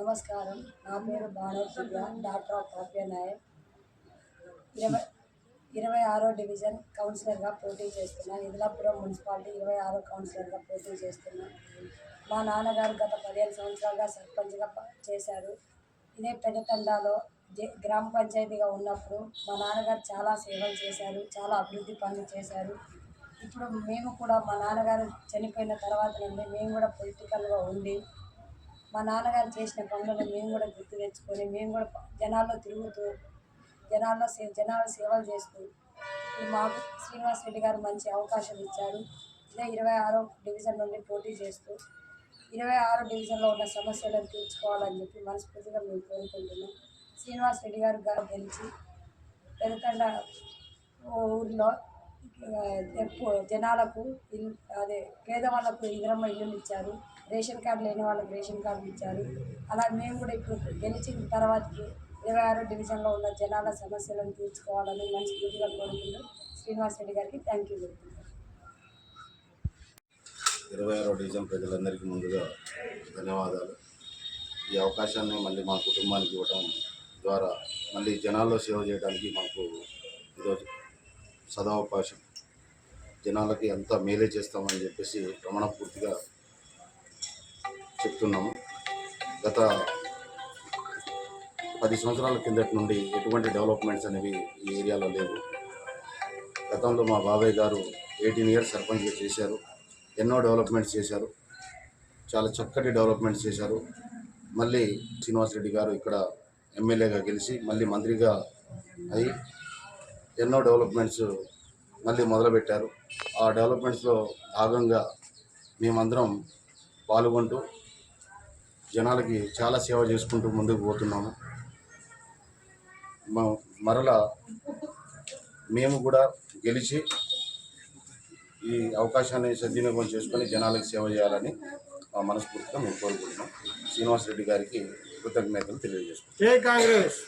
నమస్కారం. నా పేరు బాణవ్ దివ్య డాక్టర్ ఆఫ్ కావ్య నాయక్ ఇరవై ఇరవై ఆరో డివిజన్ కౌన్సిలర్గా పోటీ చేస్తున్నా. ఇదిలాపురం మున్సిపాలిటీ ఇరవై ఆరో కౌన్సిలర్గా పోటీ చేస్తున్నా. మా నాన్నగారు గత పదిహేను సంవత్సరాలుగా సర్పంచ్గా చేశారు. ఇదే పెద్దతండాలో గ్రామ పంచాయతీగా ఉన్నప్పుడు మా నాన్నగారు చాలా సేవలు చేశారు చాలా అభివృద్ధి పనులు చేశారు. ఇప్పుడు మేము కూడా మా నాన్నగారు చనిపోయిన తర్వాత నుండి మేము కూడా పొలిటికల్గా ఉండి మా నాన్నగారు చేసిన పనులను మేము కూడా గుర్తు తెచ్చుకొని మేము కూడా జనాల్లో తిరుగుతూ జనాల్లో సే జనాల సేవలు చేస్తూ మాకు శ్రీనివాస్ రెడ్డి గారు మంచి అవకాశం ఇచ్చారు. ఇదే ఇరవై ఆరో డివిజన్ నుండి పోటీ చేస్తూ ఇరవై ఆరో డివిజన్లో ఉన్న సమస్యలను తీర్చుకోవాలని చెప్పి మనస్ఫూర్తిగా మేము కోరుకుంటున్నాం. శ్రీనివాస్ రెడ్డి గారు గారు గెలిచి పెరుతండ ఊరిలో జనాలకు ఇల్లు అదే పేదవాళ్ళకు ఇంద్రమ్మ ఇల్లులు ఇచ్చారు. రేషన్ కార్డు లేని వాళ్ళకి రేషన్ కార్డులు ఇచ్చారు. అలా మేము కూడా ఇప్పుడు గెలిచిన తర్వాతకి ఇరవై ఆరో డివిజన్లో ఉన్న జనాల సమస్యలను తీర్చుకోవాలని మనస్ఫూర్తిగా కోరుకుంటూ శ్రీనివాస్ రెడ్డి గారికి థ్యాంక్ యూ చెప్తున్నాను. ఇరవై ఆరో డివిజన్ ప్రజలందరికీ ముందుగా ధన్యవాదాలు. ఈ అవకాశాన్ని మళ్ళీ మా కుటుంబానికి ఇవ్వడం ద్వారా మళ్ళీ జనాల్లో సేవ చేయడానికి మాకు ఈరోజు సదవకాశం. జనాలకి అంతా మేలే చేస్తామని చెప్పేసి ప్రమాణపూర్తిగా చెప్తున్నాము. గత పది సంవత్సరాల కిందటి నుండి ఎటువంటి డెవలప్మెంట్స్ అనేవి ఈ ఏరియాలో లేవు. గతంలో మా బాబాయ్ గారు ఎయిటీన్ ఇయర్స్ సర్పంచ్గా చేశారు. ఎన్నో డెవలప్మెంట్స్ చేశారు. చాలా చక్కటి డెవలప్మెంట్స్ చేశారు. మళ్ళీ శ్రీనివాస్ రెడ్డి గారు ఇక్కడ ఎమ్మెల్యేగా గెలిచి మళ్ళీ మంత్రిగా అయి ఎన్నో డెవలప్మెంట్స్ మళ్ళీ మొదలుపెట్టారు. ఆ డెవలప్మెంట్స్లో భాగంగా మేమందరం పాల్గొంటూ జనాలకి చాలా సేవ చేసుకుంటూ ముందుకు పోతున్నాము. మరలా మేము కూడా గెలిచి ఈ అవకాశాన్ని సద్వినియోగం చేసుకొని జనాలకు సేవ చేయాలని మా మనస్ఫూర్తిగా మేము కోరుకుంటున్నాం. శ్రీనివాస్ రెడ్డి గారికి కృతజ్ఞతలు తెలియజేస్తున్నాం కాంగ్రెస్!